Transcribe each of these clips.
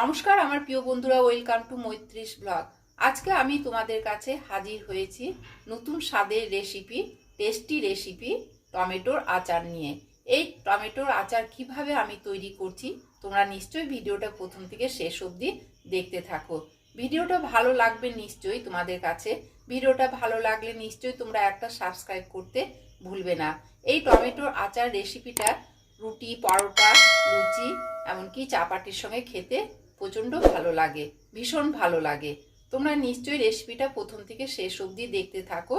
নমস্কার, আমার প্রিয় বন্ধুরা ওয়েলকাম টু মৈত্রিস ব্লগ আজকে আমি তোমাদের কাছে হাজির হয়েছি নতুন স্বাদের রেসিপি টেস্টি রেসিপি টমেটোর আচার নিয়ে। এই টমেটোর আচার কীভাবে আমি তৈরি করছি, তোমরা নিশ্চয়ই ভিডিওটা প্রথম থেকে শেষ অবধি দেখতে থাকো। ভিডিওটা ভালো লাগবে নিশ্চয়ই তোমাদের কাছে। ভিডিওটা ভালো লাগলে নিশ্চয়ই তোমরা একটা সাবস্ক্রাইব করতে ভুলবে না। এই টমেটোর আচার রেসিপিটা রুটি, পরোটা, লুচি, এমনকি চাপাটির সঙ্গে খেতে প্রচণ্ড ভালো লাগে, ভীষণ ভালো লাগে। তোমরা নিশ্চয়ই রেসিপিটা প্রথম থেকে শেষ অবধি দেখতে থাকো।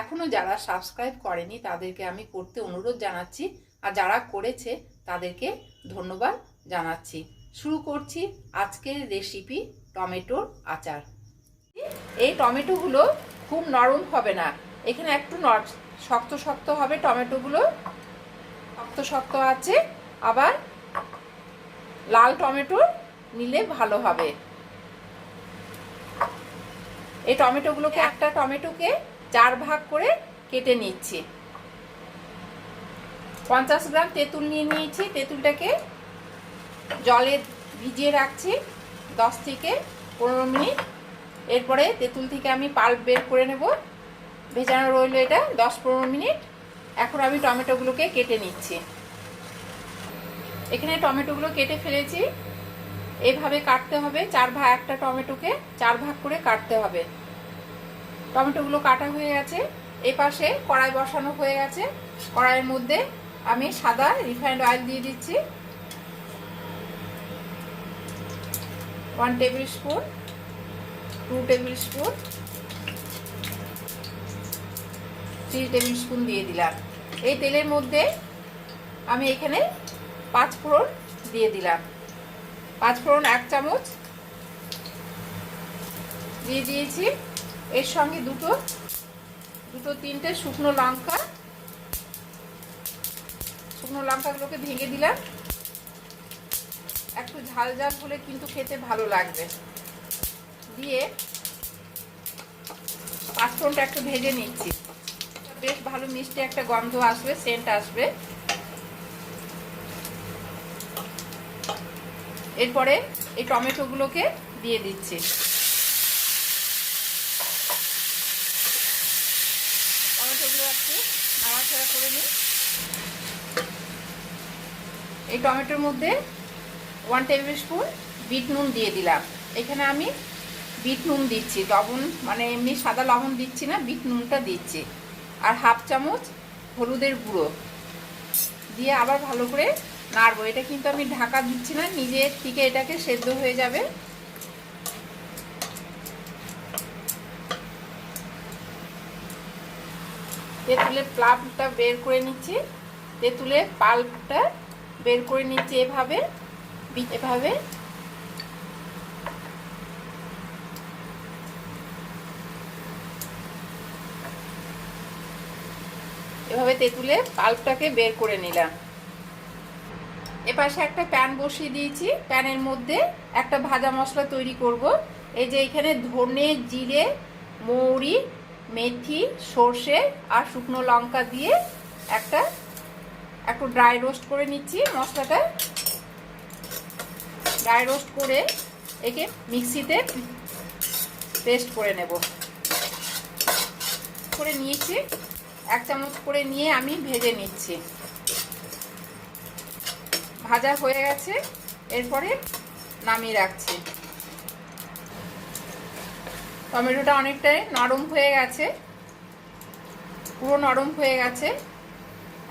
এখনও যারা সাবস্ক্রাইব করেনি, তাদেরকে আমি করতে অনুরোধ জানাচ্ছি। আর যারা করেছে, তাদেরকে ধন্যবাদ জানাচ্ছি। শুরু করছি আজকের রেসিপি টমেটোর আচার। এই টমেটোগুলো খুব নরম হবে না। এখানে একটু শক্ত শক্ত হবে টমেটোগুলো। শক্ত শক্ত আছে। আবার লাল টমেটো নিলে ভালো হবে। এই টমেটোগুলোকে একটা টমেটোকে চার ভাগ করে কেটে নিচ্ছি। পঞ্চাশ গ্রাম তেঁতুল নিয়ে নিয়েছি। তেঁতুলটাকে জলে ভিজিয়ে রাখছি দশ থেকে পনেরো মিনিট। এরপরে তেঁতুল থেকে আমি পাল্প বের করে নেব। ভেজানো রইল এটা দশ পনেরো মিনিট। এখন আমি টমেটোগুলোকে কেটে নিচ্ছি। এখানে টমেটোগুলো কেটে ফেলেছি। এইভাবে কাটতে হবে, চার ভাগ একটা টমেটোকে চার ভাগ করে কাটতে হবে। টমেটোগুলো কাটা হয়ে গেছে এই পাশে কড়াই বসানো হয়ে গেছে। কড়াইয়ের মধ্যে আমি সাদা রিফাইন্ড অয়েল দিয়ে দিচ্ছি। One tablespoon two tablespoon three tablespoon দিয়ে দিলাম। এই তেলের মধ্যে আমি এখানে পাঁচ ফোড়ন দিয়ে দিলাম। পাঁচ ফোড়ন, এক চামচ। দিয়ে দিয়েছি। এর সঙ্গে দুটো দুটো তিনটে শুকনো লঙ্কা। শুকনো লঙ্কাগুলোকে ভেঙে দিলাম। একটু ঝাল ঝাল হলে কিন্তু খেতে ভালো লাগবে। দিয়ে পাঁচফোড়নটা একটু ভেজে নিচ্ছি। বেশ ভালো মিষ্টি একটা গন্ধ আসবে সেন্ট আসবে। এরপরে এই টমেটোগুলোকে দিয়ে দিচ্ছি। টমেটোগুলো এই টমেটোর মধ্যে ওয়ান টেবিল স্পুন বিট নুন দিয়ে দিলাম। এখানে আমি বিট নুন দিচ্ছি। লবণ মানে এমনি সাদা লবণ দিচ্ছি না, বিট নুনটা দিচ্ছি। আর হাফ চামচ হলুদের গুঁড়ো। দিয়ে আবার ভালো করে নাড়বো। এটা কিন্তু আমি ঢাকা দিচ্ছি না, নিজের থেকে এটাকে সেদ্ধ হয়ে যাবে। তেঁতুলের প্লাপটা বের করে নিচ্ছি। তেঁতুলের পাল্পটা বের করে নিচ্ছি এভাবে এভাবে। এভাবে তেঁতুলে পাল্পটাকে বের করে নিলাম। এপাশে একটা প্যান বসিয়ে দিয়েছি। প্যানের মধ্যে একটা ভাজা মশলা তৈরি করব। এই যে এখানে ধনে, জিরে, মৌরি, মেথি, সর্ষে আর শুকনো লঙ্কা দিয়ে একটা, একটু ড্রাই রোস্ট করে নিচ্ছি মশলাটা। ড্রাই রোস্ট করে একে মিক্সিতে পেস্ট করে নেব। করে নিয়েছি। এক চামচ করে নিয়ে আমি ভেজে নিচ্ছি। ভাজা হয়ে গেছে। এরপরে নামিয়ে রাখছি। টমেটোটা অনেকটাই নরম হয়ে গেছে। পুরো নরম হয়ে গেছে।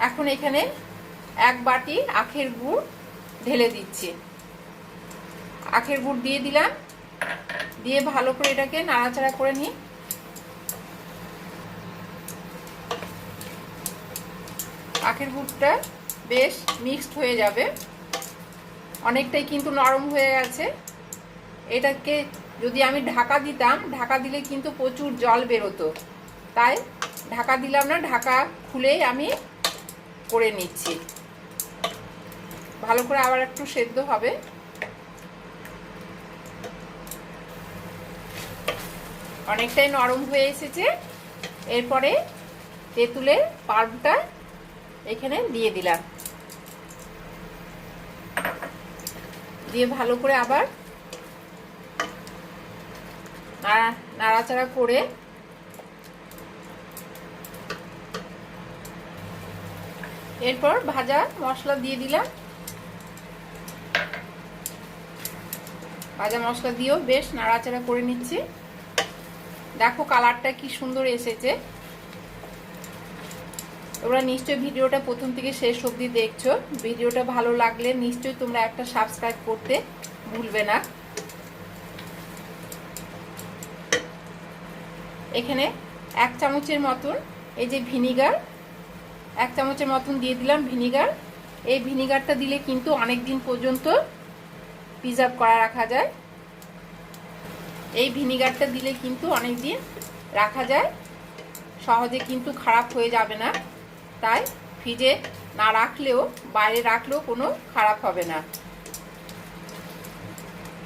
এখন এখানে এক বাটি আখের গুড় ঢেলে দিচ্ছি। আখের গুড় দিয়ে দিলাম। দিয়ে ভালো করে এটাকে নাড়াচাড়া করে নিই। আখের গুড়টা বেশ মিক্সড হয়ে যাবে। অনেকটাই কিন্তু নরম হয়ে গেছে। এটাকে যদি আমি ঢাকা দিতাম, ঢাকা দিলে কিন্তু প্রচুর জল বেরোতো। তাই ঢাকা দিলাম না, ঢাকা খুলেই আমি করে নিচ্ছি। ভালো করে আবার একটু সেদ্ধ হবে। অনেকটাই নরম হয়ে এসেছে। এরপরে তেঁতুলের পাল্পটা এখানে দিয়ে দিলাম। দিয়ে ভালো করে আবার নাড়াচাড়া করে এরপর ভাজা মশলা দিয়ে দিলাম। ভাজা মশলা দিয়েও বেশ নাড়াচাড়া করে নিচ্ছি। দেখো কালারটা কি সুন্দর এসেছে। তোমরা নিশ্চয়ই ভিডিওটা প্রথম থেকে শেষ অবধি দেখছ। ভিডিওটা ভালো লাগলে নিশ্চয়ই তোমরা একটা সাবস্ক্রাইব করতে ভুলবে না। এখানে এক চামচের মতন এই যে ভিনিগার, এক চামচের মতন দিয়ে দিলাম ভিনিগার। এই ভিনিগারটা দিলে কিন্তু অনেক দিন পর্যন্ত প্রিজার্ভ করা রাখা যায়। এই ভিনিগারটা দিলে কিন্তু অনেক দিন রাখা যায়। সহজে কিন্তু খারাপ হয়ে যাবে না। তাই ফ্রিজে না রাখলেও, বাইরে রাখলেও কোনো খারাপ হবে না।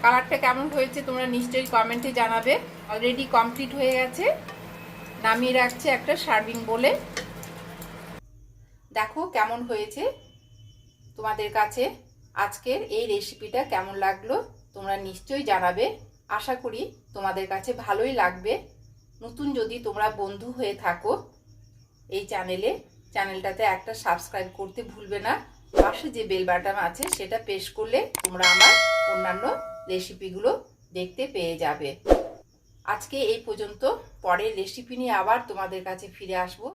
কালারটা কেমন হয়েছে তোমরা নিশ্চয়ই কমেন্টে জানাবে। অলরেডি কমপ্লিট হয়ে গেছে। নামিয়ে রাখছে একটা সার্ভিং বলে দেখো কেমন হয়েছে তোমাদের কাছে। আজকের এই রেসিপিটা কেমন লাগল তোমরা নিশ্চয়ই জানাবে। আশা করি তোমাদের কাছে ভালোই লাগবে। নতুন যদি তোমরা বন্ধু হয়ে থাকো এই চ্যানেলে চ্যানেলটাতে একটা সাবস্ক্রাইব করতে ভুলবে না। পাশে যে বেল বাটন আছে, সেটা প্রেস করলে তোমরা আমার অন্যান্য রেসিপিগুলো দেখতে পেয়ে যাবে। আজকে এই পর্যন্ত। পরের রেসিপি নিয়ে আবার তোমাদের কাছে ফিরে আসব।